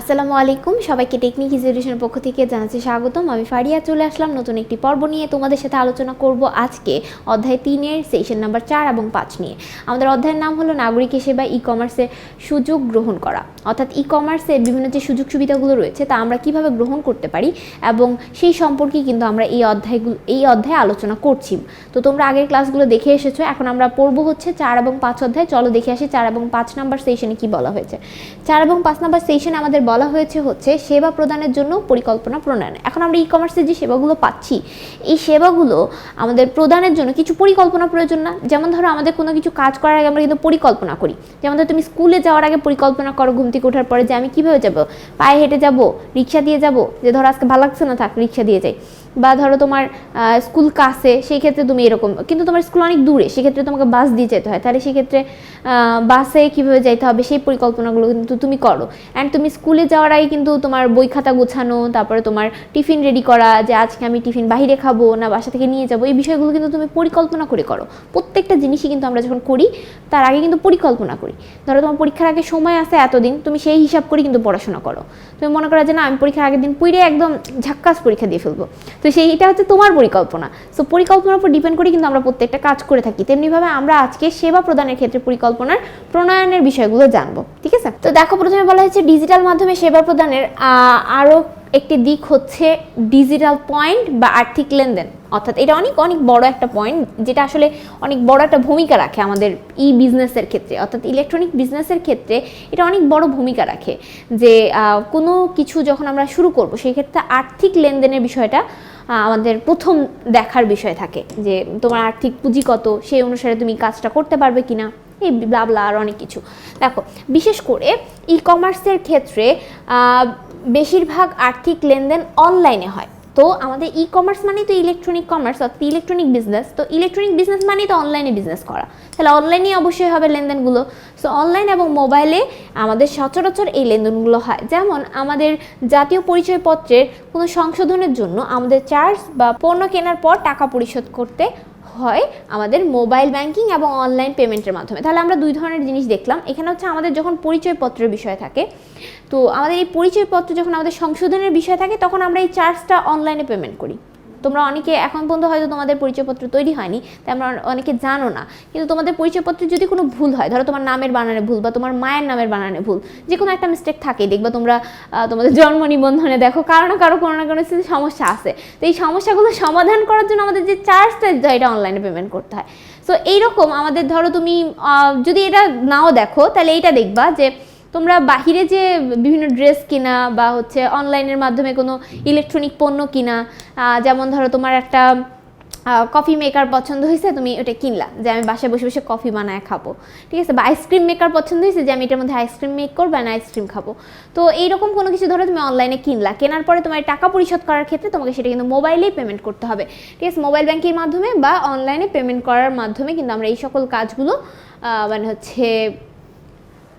আসসালামু আলাইকুম, সবাইকে টেকনিক ইনস্টিটিউশনের পক্ষ থেকে জানাচ্ছি স্বাগতম। আমি ফারিয়া চলে আসলাম নতুন একটি পর্ব নিয়ে। তোমাদের সাথে আলোচনা করব আজকে অধ্যায় তিনের সেশন নাম্বার চার এবং পাঁচ নিয়ে। আমাদের অধ্যায়ের নাম হলো নাগরিক সেবা ই কমার্সে সুযোগ গ্রহণ করা। অর্থাৎ ই কমার্সে বিভিন্ন যে সুযোগ সুবিধাগুলো রয়েছে, তা আমরা কীভাবে গ্রহণ করতে পারি এবং সেই সম্পর্কে কিন্তু আমরা এই অধ্যায়গুলো, এই অধ্যায়ে আলোচনা করছি। তো তোমরা আগের ক্লাসগুলো দেখে এসেছ, এখন আমরা পড়ব হচ্ছে চার এবং পাঁচ অধ্যায়। চলো দেখে আসি চার এবং পাঁচ নাম্বার সেশনে কি বলা হয়েছে। চার এবং পাঁচ নাম্বার সেশনে আমাদের বলা হয়েছে হচ্ছে সেবা প্রদানের জন্য পরিকল্পনা প্রণয়ন। এখন আমরা ই কমার্সের যে সেবাগুলো পাচ্ছি, এই সেবাগুলো আমাদের প্রদানের জন্য কিছু পরিকল্পনা প্রয়োজন না। যেমন ধরো আমাদের কোনো কিছু কাজ করার আগে আমরা কিন্তু পরিকল্পনা করি। যেমন ধরো তুমি স্কুলে যাওয়ার আগে পরিকল্পনা করো ঘুম থেকে ওঠার পরে যে আমি কীভাবে যাব? পায়ে হেঁটে যাব, রিক্সা দিয়ে যাব? যে ধরো আজকে ভালো লাগছে না থাক, রিক্সা দিয়ে যাই। বা ধরো তোমার স্কুল কাছে সেই ক্ষেত্রে তুমি এরকম, কিন্তু তোমার স্কুল অনেক দূরে, সেক্ষেত্রে তোমাকে বাস দিয়ে যেতে হয়। তাহলে সেক্ষেত্রে বাসে কীভাবে যাইতে হবে সেই পরিকল্পনাগুলো কিন্তু তুমি করো। অ্যান্ড তুমি স্কুলে যাওয়ার আগে কিন্তু তোমার বই খাতা গোছানো, তারপরে তোমার টিফিন রেডি করা, যে আজকে আমি টিফিন বাইরে খাব না বাসা থেকে নিয়ে যাব, এই বিষয়গুলো কিন্তু তুমি পরিকল্পনা করে করো। প্রত্যেকটা জিনিসই কিন্তু আমরা যখন করি, তার আগে কিন্তু পরিকল্পনা করি। ধরো তোমার পরীক্ষার আগে সময় আছে এতদিন, তুমি সেই হিসাব করে কিন্তু পড়াশোনা করো। তুমি মনে করো যে না, আমি পরীক্ষার আগের দিন পুইরে একদম ঝাক্কাস পরীক্ষা দিয়ে ফেলব। তো সেইটা হচ্ছে তোমার পরিকল্পনা। সো পরিকল্পনার উপর ডিপেন্ড করে কিন্তু আমরা প্রত্যেকটা কাজ করে থাকি। তেমনিভাবে আমরা আজকে সেবা প্রদানের ক্ষেত্রে পরিকল্পনার প্রণয়নের বিষয়গুলো জানব, ঠিক আছে? তো দেখো, প্রথমে বলা হয়েছে ডিজিটাল মাধ্যমে সেবা প্রদানের আরও একটি দিক হচ্ছে ডিজিটাল পয়েন্ট বা আর্থিক লেনদেন। অর্থাৎ এটা অনেক অনেক বড় একটা পয়েন্ট যেটা আসলে অনেক বড় একটা ভূমিকা রাখে আমাদের ই বিজনেসের ক্ষেত্রে। অর্থাৎ ইলেকট্রনিক বিজনেসের ক্ষেত্রে এটা অনেক বড় ভূমিকা রাখে। যে কোনো কিছু যখন আমরা শুরু করব, সেই ক্ষেত্রে আর্থিক লেনদেনের বিষয়টা আমাদের প্রথম দেখার বিষয় থাকে। যে, তোমার আর্থিক পুঁজি কত, সেই অনুসারে তুমি কাজটা করতে পারবে কিনা, এই ব্লাবলা আর অনেক কিছু। দেখো, বিশেষ করে ই কমার্সের ক্ষেত্রে বেশিরভাগ আর্থিক লেনদেন অনলাইনে হয়। তো আমাদের ই কমার্স মানেই তো ইলেকট্রনিক কমার্স অর্থাৎ ইলেকট্রনিক বিজনেস তো ইলেকট্রনিক বিজনেস মানেই তো অনলাইনে বিজনেস করা। তাহলে অনলাইনে অবশ্যই হবে লেনদেনগুলো। সো অনলাইন এবং মোবাইলে আমাদের সচরাচর এই লেনদেনগুলো হয়। যেমন আমাদের জাতীয় পরিচয়পত্রের কোনো সংশোধনের জন্য আমাদের চার্জ বা পণ্য কেনার পর টাকা পরিশোধ করতে হয় আমাদের মোবাইল ব্যাংকিং এবং অনলাইন পেমেন্টের মাধ্যমে। তাহলে আমরা দুই ধরনের জিনিস দেখলাম। এখানে হচ্ছে আমাদের যখন পরিচয়পত্রের বিষয় থাকে, তো আমাদের এই পরিচয়পত্র যখন আমাদের সংশোধনের বিষয় থাকে, তখন আমরা এই চার্জটা অনলাইনে পেমেন্ট করি। তোমরা অনেকে এখন পর্যন্ত হয়তো তোমাদের পরিচয়পত্র তৈরি হয়নি, তাই আমরা অনেকে জানো না। কিন্তু তোমাদের পরিচয়পত্রে যদি কোনো ভুল হয়, ধরো তোমার নামের বানানে ভুল বা তোমার মায়ের নামের বানানে ভুল যে কোনো একটা মিস্টেক থাকে দেখবা তোমরা তোমাদের জন্ম নিবন্ধনে দেখো কারও না কারও কোনো না কোনো সমস্যা আছে। তো এই সমস্যাগুলো সমাধান করার জন্য আমাদের যে চার্জটা এটা অনলাইনে পেমেন্ট করতে হয়। সো এইরকম আমাদের ধরো তুমি যদি এটা নাও দেখো, তাহলে এইটা দেখবা যে তোমরা বাহিরে যে বিভিন্ন ড্রেস কিনা বা হচ্ছে অনলাইনের মাধ্যমে কোনো ইলেকট্রনিক পণ্য কিনা যেমন ধরো তোমার একটা কফি মেকার পছন্দ হয়েছে তুমি ওটা কিনলা, যে আমি বাসায় বসে বসে কফি বানায় খাব। ঠিক আছে? বা আইসক্রিম মেকার পছন্দ হয়েছে যে আমি এটার মধ্যে আইসক্রিম মেক করব না আইসক্রিম খাব। তো এইরকম কোনো কিছু ধরো তুমি অনলাইনে কিনলা। কেনার পরে তোমার টাকা পরিশোধ করার ক্ষেত্রে তোমাকে সেটা কিন্তু মোবাইলেই পেমেন্ট করতে হবে। ঠিক আছে? মোবাইল ব্যাংকের মাধ্যমে বা অনলাইনে পেমেন্ট করার মাধ্যমে কিন্তু আমরা এই সকল কাজগুলো মানে হচ্ছে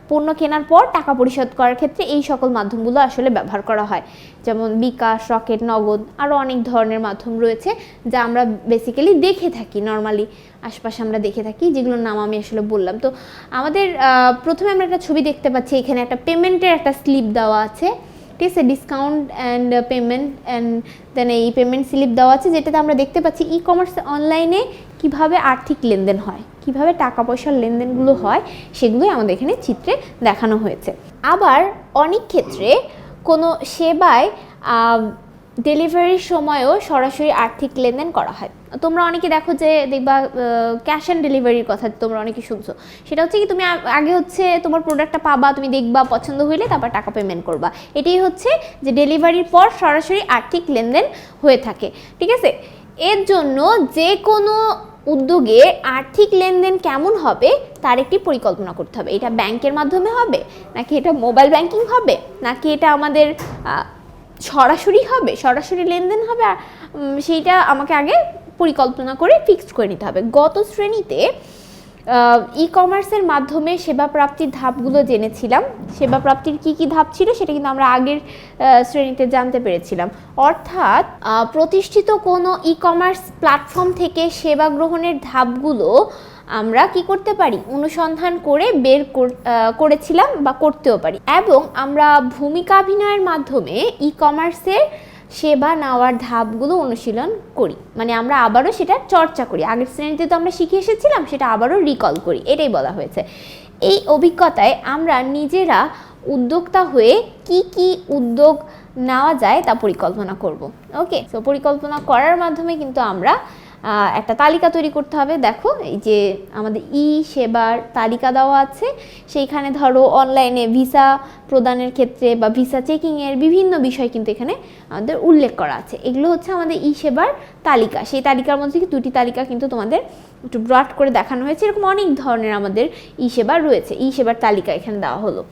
পণ্য কেনার পর টাকা পরিশোধ করার ক্ষেত্রে এই সকল মাধ্যমগুলো আসলে ব্যবহার করা হয়। যেমন বিকাশ, রকেট, নগদ আরও অনেক ধরনের মাধ্যম রয়েছে যা আমরা বেসিক্যালি দেখে থাকি নর্মালি আশপাশে আমরা দেখে থাকি যেগুলোর নাম আমি আসলে বললাম। তো আমাদের প্রথমে আমরা একটা ছবি দেখতে পাচ্ছি, এখানে একটা পেমেন্টের একটা স্লিপ দেওয়া আছে। ঠিক আছে? Discount and payment and then এই পেমেন্ট স্লিপ দেওয়া আছে, যেটাতে আমরা দেখতে পাচ্ছি ই কমার্স অনলাইনে কীভাবে আর্থিক লেনদেন হয়, কীভাবে টাকা পয়সার লেনদেনগুলো হয়, সেগুলোই আমাদের এখানে চিত্রে দেখানো হয়েছে। আবার অনেক ক্ষেত্রে কোনো সেবায় ডেলিভারির সময়ও সরাসরি আর্থিক লেনদেন করা হয়। তোমরা অনেকে দেখো যে দেখবা ক্যাশ অন ডেলিভারির কথা তোমরা অনেকে শুনছো। সেটা হচ্ছে কি, তুমি আগে হচ্ছে তোমার প্রোডাক্টটা পাবা, তুমি দেখবা, পছন্দ হইলে তারপর টাকা পেমেন্ট করবা। এটাই হচ্ছে যে ডেলিভারির পর সরাসরি আর্থিক লেনদেন হয়ে থাকে। ঠিক আছে? এর জন্য যে কোনো উদ্যোগে আর্থিক লেনদেন কেমন হবে তার একটি পরিকল্পনা করতে হবে। এটা ব্যাংকের মাধ্যমে হবে, নাকি এটা মোবাইল ব্যাংকিং হবে, নাকি এটা আমাদের সরাসরি হবে, সরাসরি লেনদেন হবে, আর সেইটা আমাকে আগে পরিকল্পনা করে ফিক্সড করে নিতে হবে। গত শ্রেণীতে ই কমার্সের মাধ্যমে সেবা প্রাপ্তির ধাপগুলো জেনেছিলাম। সেবা প্রাপ্তির কি কি ধাপ ছিল সেটা কিন্তু আমরা আগের শ্রেণীতে জানতে পেরেছিলাম। অর্থাৎ প্রতিষ্ঠিত কোনো ই কমার্স প্ল্যাটফর্ম থেকে সেবা গ্রহণের ধাপগুলো আমরা কি করতে পারি? অনুসন্ধান করে বের কর- করেছিলাম বা করতেও পারি। এবং আমরা ভূমিকাভিনয়ের মাধ্যমে ই কমার্সের সেবা নেওয়ার ধাপগুলো অনুশীলন করি। মানে আমরা আবারও সেটা চর্চা করি। আগের শ্রেণীতে তো আমরা শিখে এসেছিলাম, সেটা আবারও রিকল করি। এটাই বলা হয়েছে। এই অভিজ্ঞতায় আমরা নিজেরা উদ্যোক্তা হয়ে কি কি উদ্যোগ নেওয়া যায় তা পরিকল্পনা করব। ওকে তো পরিকল্পনা করার মাধ্যমে কিন্তু আমরা একটা তালিকা তৈরি করতে হবে। দেখো, এই যে আমাদের ই সেবার তালিকা দেওয়া আছে। সেইখানে ধরো অনলাইনে ভিসা প্রদানের ক্ষেত্রে বা ভিসা চেকিংয়ের বিভিন্ন বিষয় কিন্তু এখানে আমাদের উল্লেখ করা আছে। এগুলো হচ্ছে আমাদের ই সেবার তালিকা। সেই তালিকার মধ্যে দুটি তালিকা কিন্তু তোমাদের একটু ব্রড করে দেখানো হয়েছে। এরকম অনেক ধরনের আমাদের ই সেবা রয়েছে। ই সেবার তালিকা এখানে দেওয়া হলো।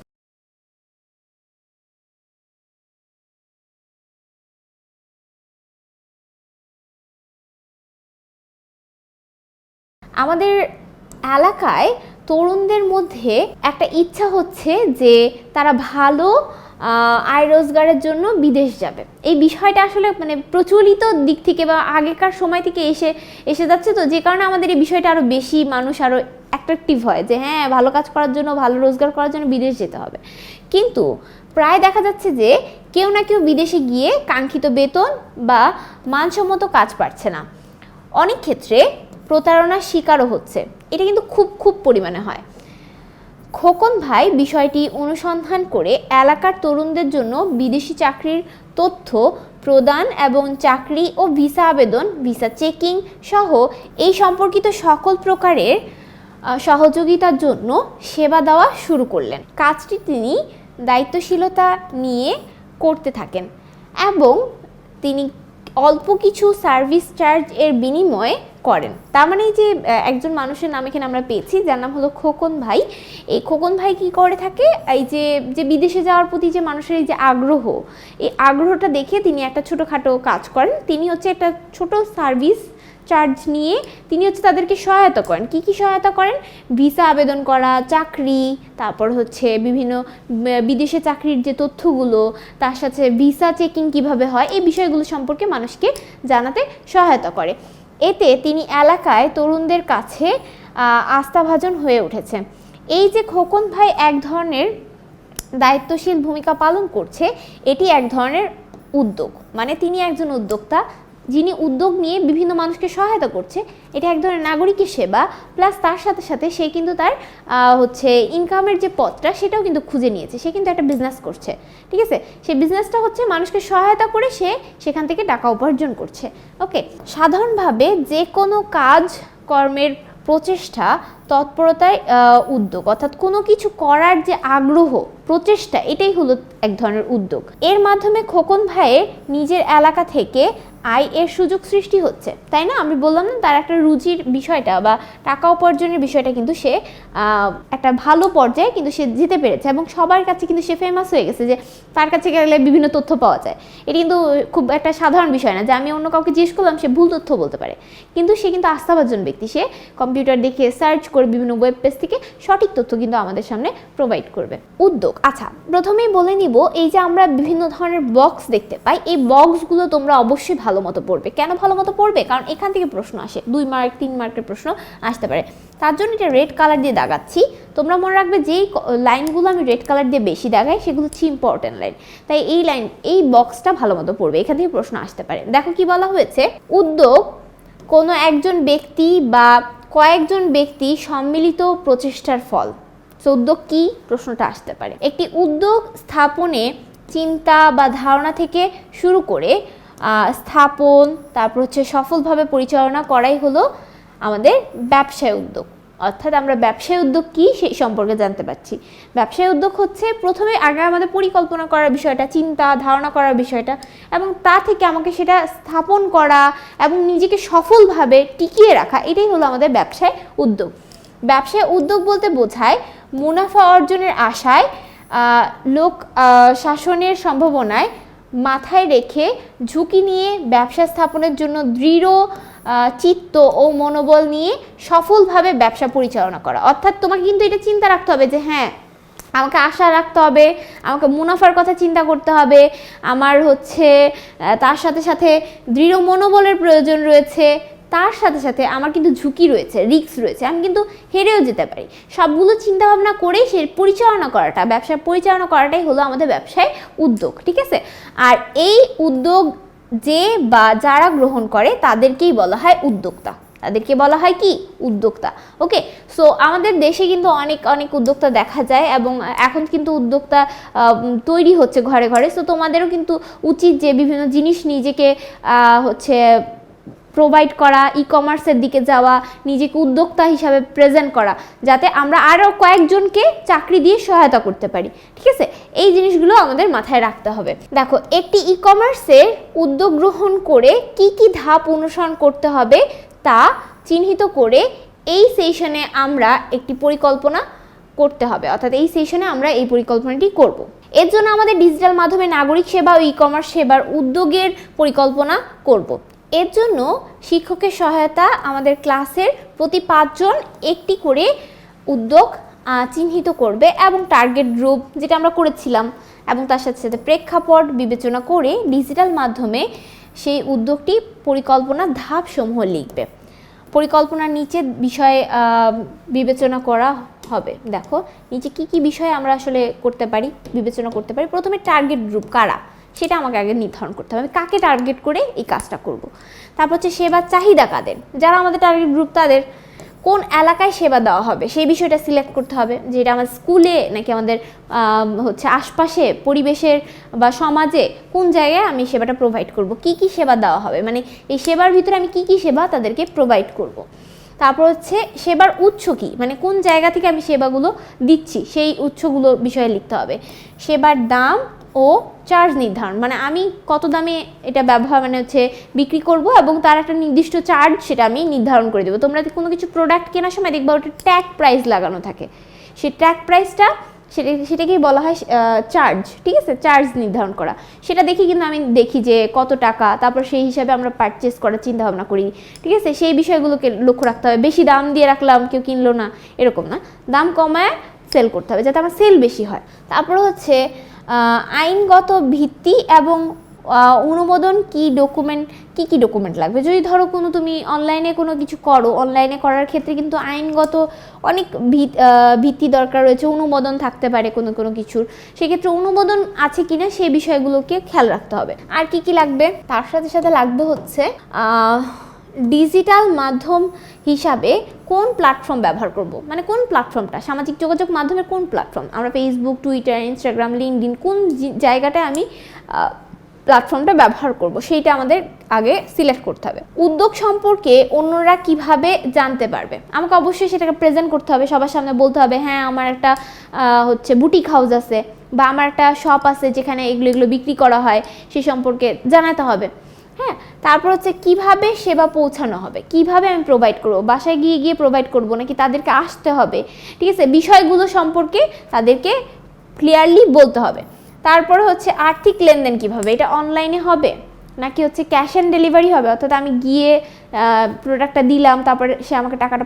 আমাদের এলাকায় তরুণদের মধ্যে একটা ইচ্ছা হচ্ছে যে তারা ভালো আয় রোজগারের জন্য বিদেশ যাবে। এই বিষয়টা আসলে মানে প্রচলিত দিক থেকে বা আগেকার সময় থেকে এসে এসে যাচ্ছে তো, যে কারণে আমাদের এই বিষয়টা আরও বেশি মানুষ আরও অ্যাট্রাকটিভ হয় যে হ্যাঁ ভালো কাজ করার জন্য, ভালো রোজগার করার জন্য বিদেশ যেতে হবে। কিন্তু প্রায় দেখা যাচ্ছে যে কেউ না কেউ বিদেশে গিয়ে কাঙ্ক্ষিত বেতন বা মানসম্মত কাজ পাচ্ছে না। অনেক ক্ষেত্রে প্রতারণার শিকারও হচ্ছে। এটা কিন্তু খুব খুব পরিমাণে হয়। খোকন ভাই বিষয়টি অনুসন্ধান করে এলাকার তরুণদের জন্য বিদেশি চাকরির তথ্য প্রদান এবং চাকরি ও ভিসা আবেদন, ভিসা চেকিং সহ এই সম্পর্কিত সকল প্রকারের সহযোগিতার জন্য সেবা দেওয়া শুরু করলেন। কাজটি তিনি দায়িত্বশীলতা নিয়ে করতে থাকেন এবং তিনি অল্প কিছু সার্ভিস চার্জ এর বিনিময়ে করেন। তার মানে যে একজন মানুষের নাম এখানে আমরা পেয়েছি, যার নাম হলো খোকন ভাই। এই খোকন ভাই কি করে থাকে? এই যে যে বিদেশে যাওয়ার প্রতি যে মানুষের এই যে আগ্রহ, এই আগ্রহটা দেখে তিনি একটা ছোটোখাটো কাজ করেন। তিনি হচ্ছে একটা ছোট সার্ভিস চার্জ নিয়ে তিনি হচ্ছে তাদেরকে সহায়তা করেন। কি কি সহায়তা করেন? ভিসা আবেদন করা, চাকরি, তারপর হচ্ছে বিভিন্ন বিদেশে চাকরির যে তথ্যগুলো, তার সাথে ভিসা চেকিং কীভাবে হয়, এই বিষয়গুলো সম্পর্কে মানুষকে জানাতে সহায়তা করে। এতে তিনি এলাকায় তরুণদের কাছে আস্থাভাজন হয়ে উঠেছে। এই যে খোকন ভাই এক ধরনের দায়িত্বশীল ভূমিকা পালন করছে, এটি এক ধরনের উদ্যোগ। মানে তিনি একজন উদ্যোক্তা যিনি উদ্যোগ নিয়ে বিভিন্ন মানুষকে সহায়তা করছে, এটা এক ধরনের নাগরিকের সেবা, প্লাস তার সাথে সাথে সে কিন্তু তার হচ্ছে ইনকামের যে পথটা, সেটাও কিন্তু খুঁজে নিয়েছে। সে কিন্তু একটা বিজনেস করছে, ঠিক আছে? সেই বিজনেসটা হচ্ছে মানুষকে সহায়তা করে সে সেখান থেকে টাকা উপার্জন করছে, ওকে? সাধারণভাবে যে কোনো কাজ, কর্মের প্রচেষ্টা তৎপরতায় উদ্যোগ, অর্থাৎ কোনো কিছু করার যে আগ্রহ, প্রচেষ্টা, এটাই হলো এক ধরনের উদ্যোগ। এর মাধ্যমে খোকন ভাইয়ের নিজের এলাকা থেকে আয় এর সুযোগ সৃষ্টি হচ্ছে, তাই না? আমি বললাম না তার একটা রুচির বিষয়টা বা টাকা উপার্জনের বিষয়টা কিন্তু সে একটা ভালো পর্যায়ে কিন্তু সে যেতে পেরেছে এবং সবার কাছে কিন্তু সে ফেমাস হয়ে গেছে যে তার কাছে গেলে বিভিন্ন তথ্য পাওয়া যায়। এটি কিন্তু খুব একটা সাধারণ বিষয় না যে আমি অন্য কাউকে জিজ্ঞেস করলাম সে ভুল তথ্য বলতে পারে। কিন্তু সে কিন্তু আস্থাভাজন ব্যক্তি। সে কম্পিউটার দেখে সার্চ করে বিভিন্ন ওয়েব পেজ থেকে সঠিক তথ্য কিন্তু আমাদের সামনে প্রোভাইড করবে। উদ্যোগ আচ্ছা প্রথমেই বলে নিব এই যে আমরা বিভিন্ন ধরনের বক্স দেখতে পাই, এই বক্সগুলো তোমরা অবশ্যই ভালো মতো পড়বে। কেন ভালো মতো পড়বে? কারণ এখান থেকে প্রশ্ন আসে। দুই মার্ক তিন মার্কের প্রশ্ন আসতে পারে। তার জন্য এটা রেড কালার দিয়ে দাগাচ্ছি। তোমরা মনে রাখবে যেই লাইনগুলো আমি রেড কালার দিয়ে বেশি দাগাই সেগুলো হচ্ছে ইম্পর্টেন্ট লাইন তাই এই লাইন এই বক্সটা ভালো মতো পড়বে। এখান থেকে প্রশ্ন আসতে পারে। দেখো কি বলা হয়েছে? উদ্যোগ কোনো একজন ব্যক্তি বা কয়েকজন ব্যক্তি সম্মিলিত প্রচেষ্টার ফল। So, উদ্যোগ কি? প্রশ্নটা আসতে পারে। একটি উদ্যোগ স্থাপনে চিন্তা বা ধারণা থেকে শুরু করে স্থাপন, তারপর হচ্ছে সফলভাবে পরিচালনা করাই হলো আমাদের ব্যবসায় উদ্যোগ। অর্থাৎ আমরা ব্যবসায় উদ্যোগ কি সেই সম্পর্কে জানতে পারছি। ব্যবসায় উদ্যোগ হচ্ছে প্রথমে আগে আমাদের পরিকল্পনা করার বিষয়টা, চিন্তা, ধারণা করার বিষয়টা এবং তা থেকে আমাকে সেটা স্থাপন করা এবং নিজেকে সফলভাবে টিকিয়ে রাখা, এটাই হলো আমাদের ব্যবসায় উদ্যোগ। ব্যবসায় উদ্যোগ বলতে বোঝায় মুনাফা অর্জনের আশায় লোক শাসনের সম্ভাবনায় মাথায় রেখে ঝুঁকি নিয়ে ব্যবসা স্থাপনের জন্য দৃঢ় চিত্ত ও মনোবল নিয়ে সফলভাবে ব্যবসা পরিচালনা করা। অর্থাৎ তোমাকে কিন্তু এটা চিন্তা রাখতে হবে যে হ্যাঁ আমাকে আশা রাখতে হবে, আমাকে মুনাফার কথা চিন্তা করতে হবে, আমার হচ্ছে তার সাথে সাথে দৃঢ় মনোবলের প্রয়োজন রয়েছে তার সাথে সাথে আমার কিন্তু ঝুঁকি রয়েছে রিস্ক রয়েছে, আমি কিন্তু হেরেও যেতে পারি। সবগুলো চিন্তা ভাবনা করে সে পরিচালনা করাটা ব্যবসা পরিচালনা করাটাই হলো আমাদের ব্যবসায় উদ্যোগ, ঠিক আছে? আর এই উদ্যোগ যে বা যারা গ্রহণ করে তাদেরকেই বলা হয় উদ্যোক্তা। তাদেরকে বলা হয় কি? উদ্যোক্তা, ওকে? সো আমাদের দেশে কিন্তু অনেক অনেক উদ্যোক্তা দেখা যায় এবং এখন কিন্তু উদ্যোক্তা তৈরি হচ্ছে ঘরে ঘরে। সো তোমাদেরও কিন্তু উচিত যে বিভিন্ন জিনিস নিজেকে হচ্ছে প্রোভাইড করা ই কমার্সের দিকে যাওয়া, নিজেকে উদ্যোক্তা হিসাবে প্রেজেন্ট করা, যাতে আমরা আরও কয়েকজনকে চাকরি দিয়ে সহায়তা করতে পারি, ঠিক আছে? এই জিনিসগুলো আমাদের মাথায় রাখতে হবে। দেখো, একটি ই কমার্সের উদ্যোগ গ্রহণ করে কি কি ধাপ অনুসরণ করতে হবে তা চিহ্নিত করে এই সেশনে আমরা একটি পরিকল্পনা করতে হবে, অর্থাৎ এই সেশনে আমরা এই পরিকল্পনাটি করব। এর জন্য আমাদের ডিজিটাল মাধ্যমে নাগরিক সেবা ও ই কমার্স সেবার উদ্যোগের পরিকল্পনা করব। এর জন্য শিক্ষকের সহায়তা আমাদের ক্লাসের প্রতি পাঁচজন একটি করে উদ্যোগ চিহ্নিত করবে এবং টার্গেট গ্রুপ যেটা আমরা করেছিলাম এবং তার সাথে সাথে প্রেক্ষাপট বিবেচনা করে ডিজিটাল মাধ্যমে সেই উদ্যোগটি পরিকল্পনা ধাপসমূহ লিখবে। পরিকল্পনার নিচে বিষয়ে বিবেচনা করা হবে। দেখো, নিচে কি কি বিষয় আমরা আসলে করতে পারি, বিবেচনা করতে পারি? প্রথমে টার্গেট গ্রুপ কারা? সেটা আমাকে আগে নির্ধারণ করতে হবে। কাকে টার্গেট করে এই কাজটা করব? তারপর হচ্ছে সেবার চাহিদা কাদের? যারা আমাদের টার্গেট গ্রুপ তাদের কোন এলাকায় সেবা দেওয়া হবে? সেই বিষয়টা সিলেক্ট করতে হবে। যে এটা আমার স্কুলে নাকি আমাদের হচ্ছে আশপাশে পরিবেশের বা সমাজে কোন জায়গায় আমি সেবাটা প্রোভাইড করব? কি কি সেবা দেওয়া হবে? মানে এই সেবার ভিতরে আমি কি কি সেবা তাদেরকে প্রোভাইড করব। তারপর হচ্ছে সেবার উৎস কি? মানে কোন জায়গা থেকে আমি সেবাগুলো দিচ্ছি? সেই উৎসগুলোর বিষয়ে লিখতে হবে। সেবার দাম ও চার্জ নির্ধারণ। মানে আমি কত দামে এটা ব্যবহার মানে হচ্ছে বিক্রি করব এবং তার একটা নির্দিষ্ট চার্জ সেটা আমি নির্ধারণ করে দেবো। তোমরা কোনো কিছু প্রোডাক্ট কেনার সময় দেখবা ওটা ট্যাগ প্রাইস লাগানো থাকে। সেই ট্যাগ প্রাইসটা সেটা সেটাকেই বলা হয় চার্জ ঠিক আছে? চার্জ নির্ধারণ করা। সেটা দেখি কিন্তু আমি দেখি যে কত টাকা, তারপর সেই হিসাবে আমরা পারচেস করার চিন্তা ভাবনা করি। ঠিক আছে? সেই বিষয়গুলোকে লক্ষ্য রাখতে হবে। বেশি দাম দিয়ে রাখলাম, কেউ কিনলো না, এরকম না। দাম কমায় সেল করতে হবে, যাতে আমার সেল বেশি হয়। তারপর হচ্ছে আইনগত ভিত্তি এবং অনুমোদন কি ডকুমেন্ট কি কি ডকুমেন্ট লাগবে? যদি ধরো কোনো তুমি অনলাইনে কোনো কিছু করো অনলাইনে করার ক্ষেত্রে কিন্তু আইনগত অনেক ভিত- ভিত্তি দরকার রয়েছে, অনুমোদন থাকতে পারে কোনো কোনো কিছুর। সেক্ষেত্রে অনুমোদন আছে কিনা সেই বিষয়গুলোকে খেয়াল রাখতে হবে। আর কি কি লাগবে? তার সাথে সাথে লাগবে হচ্ছে ডিজিটাল মাধ্যম হিসাবে কোন প্ল্যাটফর্ম ব্যবহার করব? মানে কোন প্ল্যাটফর্মটা সামাজিক যোগাযোগ মাধ্যমের কোন প্ল্যাটফর্ম আমরা ফেসবুক টুইটার ইনস্টাগ্রাম লিঙ্কডিন কোন জি- জায়গাটা আমি প্ল্যাটফর্মটা ব্যবহার করব, সেইটা আমাদের আগে সিলেক্ট করতে হবে। উদ্যোগ সম্পর্কে অন্যরা কীভাবে জানতে পারবে? আমাকে অবশ্যই সেটাকে প্রেজেন্ট করতে হবে, সবার সামনে বলতে হবে হ্যাঁ আমার একটা হচ্ছে বুটিক হাউস আছে বা আমার একটা শপ আছে যেখানে এগুলো এগুলো বিক্রি করা হয়, সে সম্পর্কে জানাতে হবে। হ্যাঁ তারপর হচ্ছে কীভাবে সেবা পৌঁছানো হবে? কীভাবে আমি প্রোভাইড করব? বাসায় গিয়ে গিয়ে প্রোভাইড করব? নাকি তাদেরকে আসতে হবে? ঠিক আছে, বিষয়গুলো সম্পর্কে তাদেরকে ক্লিয়ারলি বলতে হবে। তারপরে হচ্ছে আর্থিক লেনদেন কীভাবে? এটা অনলাইনে হবে? নাকি হচ্ছে ক্যাশ অ্যান্ড ডেলিভারি হবে? অর্থাৎ আমি গিয়ে প্রোডাক্টটা দিলাম, তারপরে সে আমাকে টাকাটা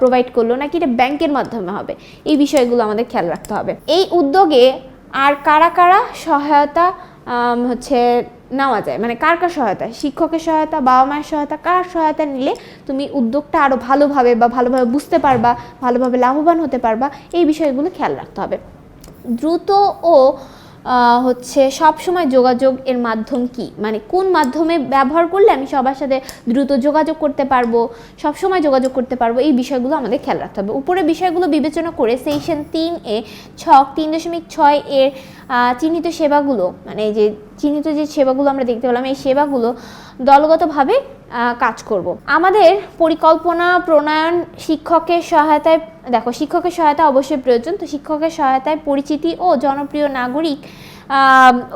প্রোভাইড করল, নাকি এটা ব্যাংকের মাধ্যমে হবে? এই বিষয়গুলো আমাদের খেয়াল রাখতে হবে। এই উদ্যোগে আর কারা কারা সহায়তা হচ্ছে নেওয়া যায়? মানে কার কার সহায়তা? শিক্ষকের সহায়তা, বাবা মায়ের সহায়তা, কার সহায়তা নিলে তুমি উদ্যোগটা আরও ভালোভাবে বা ভালোভাবে বুঝতে পারবা, ভালোভাবে লাভবান হতে পারবা? এই বিষয়গুলো খেয়াল রাখতে হবে। দ্রুত ও হচ্ছে সব সময় যোগাযোগ এর মাধ্যম কি? মানে কোন মাধ্যমে ব্যবহার করলে আমি সবার সাথে দ্রুত যোগাযোগ করতে পারব সব সময় যোগাযোগ করতে পারব, এই বিষয়গুলো আমাদের খেয়াল রাখতে হবে। উপরে বিষয়গুলো বিবেচনা করে সেশন তিন এ, ছক তিন দশমিক ছয় এর চিহ্নিত সেবাগুলো মানে যে চিহ্নিত যে সেবাগুলো আমরা দেখতে পেলাম, এই সেবাগুলো দলগতভাবে কাজ করব। আমাদের পরিকল্পনা, প্রণয়ন, শিক্ষকের সহায়তায়, দেখো শিক্ষকের সহায়তা অবশ্যই প্রয়োজন তো শিক্ষকের সহায়তায় পরিচিতি ও জনপ্রিয় নাগরিক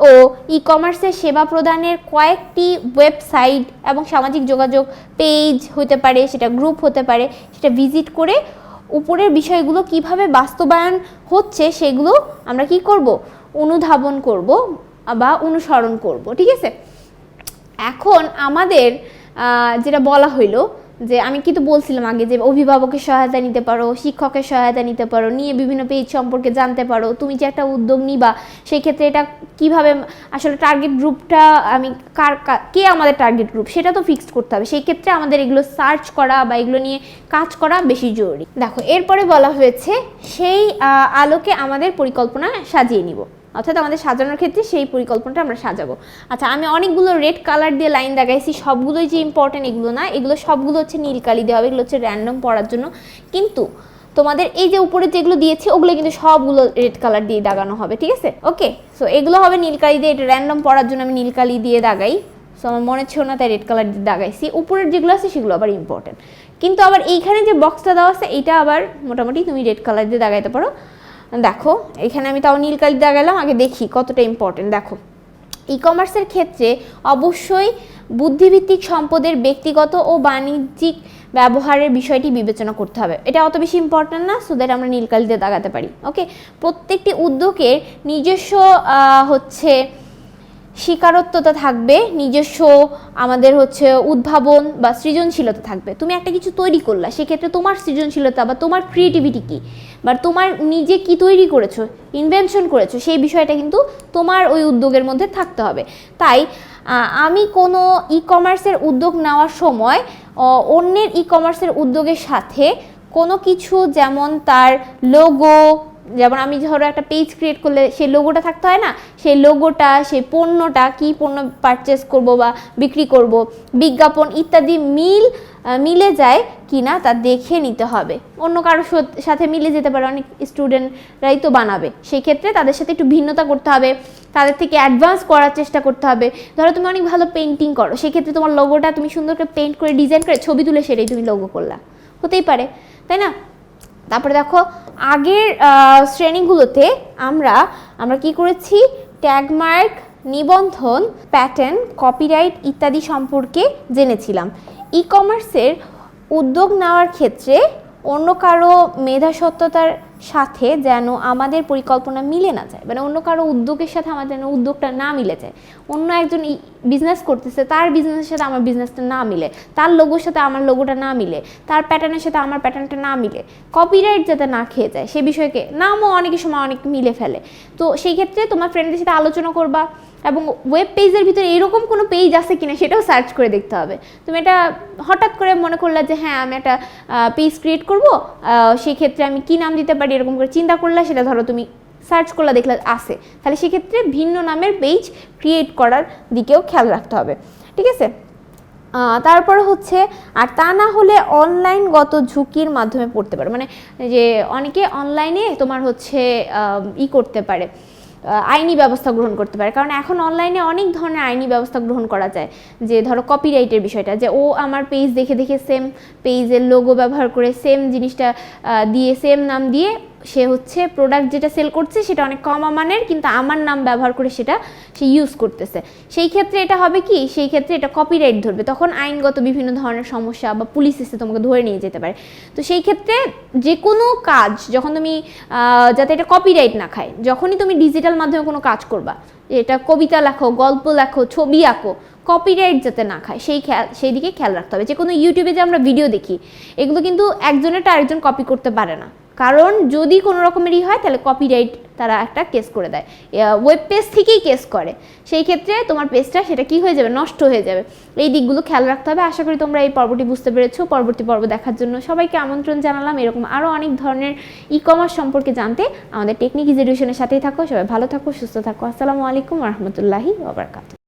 ও ই কমার্সের সেবা প্রদানের কয়েকটি ওয়েবসাইট এবং সামাজিক যোগাযোগ পেজ হতে পারে, সেটা গ্রুপ হতে পারে, সেটা ভিজিট করে উপরের বিষয়গুলো কীভাবে বাস্তবায়ন হচ্ছে, সেগুলো আমরা কি করব অনুধাবন করব বা অনুসরণ করব, ঠিক আছে? এখন আমাদের যেটা বলা হইল যে আমি কিন্তু বলছিলাম আগে যে অভিভাবকের সহায়তা নিতে পারো, শিক্ষকের সহায়তা নিতে পারো, নিয়ে বিভিন্ন পেজ সম্পর্কে জানতে পারো। তুমি যে একটা উদ্যোগ নিবা, সেই ক্ষেত্রে এটা কীভাবে, আসলে টার্গেট গ্রুপটা আমি কার, কা- আমাদের টার্গেট গ্রুপ সেটা তো ফিক্সড করতে হবে। সেই ক্ষেত্রে আমাদের এগুলো সার্চ করা বা এগুলো নিয়ে কাজ করা বেশি জরুরি। দেখো, এরপরে বলা হয়েছে, সেই আলোকে আমাদের পরিকল্পনা সাজিয়ে নিব। অর্থাৎ আমাদের সাজানোর ক্ষেত্রে সেই পরিকল্পনাটা আমরা সাজাবো। আচ্ছা আমি অনেকগুলো রেড কালার দিয়ে লাইন দেখাইছি, সবগুলোই যে ইম্পর্টেন্ট এগুলো না, এগুলো সবগুলো হচ্ছে নীল কালি দেওয়া হবে, এগুলো হচ্ছে র্যান্ডম পড়ার জন্য। কিন্তু তোমাদের এই যে উপরে যেগুলো দিয়েছি, ওগুলো কিন্তু সবগুলো রেড কালার দিয়ে দাগানো হবে, ঠিক আছে? ওকে সো এগুলো হবে নীল কালি দিয়ে, এটা র্যান্ডম পড়ার জন্য আমি নীল কালি দিয়ে দাগাই। সো আমার মনে ছিল না তাই রেড কালার দিয়ে দাগাইছি। উপরের যেগুলো আছে, সেগুলো আবার ইম্পর্টেন্ট কিন্তু আবার এইখানে যে বক্সটা দেওয়া আছে এটা আবার মোটামুটি তুমি রেড কালার দিয়ে দাগাইতে পারো। দেখো, এখানে আমি তাও নীল কালি দাগালাম আগে দেখি কতটা ইম্পর্টেন্ট দেখো ই কমার্সের ক্ষেত্রে অবশ্যই বুদ্ধিভিত্তিক সম্পদের ব্যক্তিগত ও বাণিজ্যিক ব্যবহারের বিষয়টি বিবেচনা করতে হবে। এটা অত বেশি ইম্পর্ট্যান্ট না সো দ্যাট আমরা নীলকালি দিয়ে দাগাতে পারি ওকে প্রত্যেকটি উদ্যোগের নিজস্ব হচ্ছে স্বীকারত্বতা থাকবে, নিজস্ব আমাদের হচ্ছে উদ্ভাবন বা সৃজনশীলতা থাকবে। তুমি একটা কিছু তৈরি করলা, সেক্ষেত্রে তোমার সৃজনশীলতা বা তোমার ক্রিয়েটিভিটি কী? বা তোমার নিজে কি তৈরি করেছ ইনভেনশন করেছ, সেই বিষয়টা কিন্তু তোমার ওই উদ্যোগের মধ্যে থাকতে হবে। তাই আমি কোনো ই কমার্সের উদ্যোগ নেওয়ার সময় অন্যের ই কমার্সের উদ্যোগের সাথে কোনো কিছু যেমন তার লোগো যেমন আমি ধরো একটা পেজ ক্রিয়েট করলে সেই লোগোটা থাকতে হয় না? সেই লোগোটা সেই পণ্যটা কি পণ্য পারচেস করব বা বিক্রি করব, বিজ্ঞাপন ইত্যাদি মিল মিলে যায় কিনা তা দেখে নিতে হবে। অন্য কারোর সাথে মিলে যেতে পারে, অনেক স্টুডেন্টরাই তো বানাবে। সেই ক্ষেত্রে তাদের সাথে একটু ভিন্নতা করতে হবে, তাদের থেকে অ্যাডভান্স করার চেষ্টা করতে হবে। ধরো তুমি অনেক ভালো পেন্টিং করো, সেক্ষেত্রে তোমার লোগোটা তুমি সুন্দর করে পেন্ট করে ডিজাইন করে, ছবি তুলে সেটাই তুমি লোগো করলা। হতেই পারে, তাই না? তারপরে দেখো, আগের শ্রেণীগুলোতে আমরা আমরা কি করেছি? ট্যাগমার্ক নিবন্ধন প্যাটার্ন কপিরাইট ইত্যাদি সম্পর্কে জেনেছিলাম। ই কমার্সের উদ্যোগ নেওয়ার ক্ষেত্রে অন্য কারও মেধাসত্ত্বতার সাথে যেন আমাদের পরিকল্পনা মিলে না যায় মানে অন্য কারও উদ্যোগের সাথে আমাদের যেন উদ্যোগটা না মিলে যায়। অন্য একজন বিজনেস করতেছে, তার বিজনেসের সাথে আমার বিজনেসটা না মিলে, তার লোগোর সাথে আমার লোগোটা না মিলে, তার প্যাটার্নের সাথে আমার প্যাটার্নটা না মিলে কপিরাইট যাতে না খেয়ে যায়, সে বিষয়কে নামও অনেকের সময় অনেক মিলে ফেলে। তো সেই ক্ষেত্রে তোমার ফ্রেন্ডদের সাথে আলোচনা করবা এবং ওয়েব পেজের ভিতরে এরকম কোনো পেজ আছে কিনা সেটাও সার্চ করে দেখতে হবে। তুমি এটা হঠাৎ করে মনে করলে যে হ্যাঁ আমি একটা পেজ ক্রিয়েট করব সেই ক্ষেত্রে আমি কি নাম দিতে পারি? এরকম করে চিন্তা করলে, সেটা ধরো তুমি সার্চ করলে দেখলে আসে তাহলে সেক্ষেত্রে ভিন্ন নামের পেজ ক্রিয়েট করার দিকেও খেয়াল রাখতে হবে। ঠিক আছে? তারপরে হচ্ছে, আর তা না হলে অনলাইনগত ঝুঁকির মাধ্যমে পড়তে পারে। মানে যে অনেকে অনলাইনে তোমার হচ্ছে ই করতে পারে। আইনি ব্যবস্থা গ্রহণ করতে পারে। কারণ এখন অনলাইনে অনেক ধরনের আইনি ব্যবস্থা গ্রহণ করা যায়। যে ধরো কপিরাইটের বিষয়টা, যে ও আমার পেজ দেখে দেখে সেম পেজের লোগো ব্যবহার করে সেম জিনিসটা দিয়ে সেম নাম দিয়ে সে হচ্ছে প্রোডাক্ট যেটা সেল করছে, সেটা অনেক কম মানের কিন্তু আমার নাম ব্যবহার করে সেটা সে ইউজ করতেছে। সেই ক্ষেত্রে এটা হবে কি, সেই ক্ষেত্রে এটা কপিরাইট ধরবে। তখন আইনগত বিভিন্ন ধরনের সমস্যা বা পুলিশ এসে তোমাকে ধরে নিয়ে যেতে পারে। তো সেই ক্ষেত্রে যে কোনো কাজ, যখন তুমি যাতে এটা কপিরাইট না খায়, যখনই তুমি ডিজিটাল মাধ্যমে কোনো কাজ করবা, এটা কবিতা লেখো, গল্প লেখো, ছবি আঁকো কপিরাইট যাতে না খায়, সেই খেয়াল, সেই দিকে খেয়াল রাখতে হবে। যে কোনো ইউটিউবে যে আমরা ভিডিও দেখি, এগুলো কিন্তু একজনেরটা আরেকজন কপি করতে পারে না। কারণ যদি কোনো রকমেরই হয়, তাহলে কপিরাইট তারা একটা কেস করে দেয়। ওয়েব পেজ থেকেই কেস করে। সেই ক্ষেত্রে তোমার পেজটা সেটা কি হয়ে যাবে? নষ্ট হয়ে যাবে। এই দিকগুলো খেয়াল রাখতে হবে। আশা করি তোমরা এই পর্বটি বুঝতে পেরেছ। পরবর্তী পর্ব দেখার জন্য সবাইকে আমন্ত্রণ জানালাম। এরকম আরও অনেক ধরনের ই কমার্স সম্পর্কে জানতে আমাদের টেকনিক ইজিডিউশনের সাথেই থাকো। সবাই ভালো থাকো, সুস্থ থাকো। আসসালামু আলাইকুম রহমতুল্লাহি ওবরাকাতু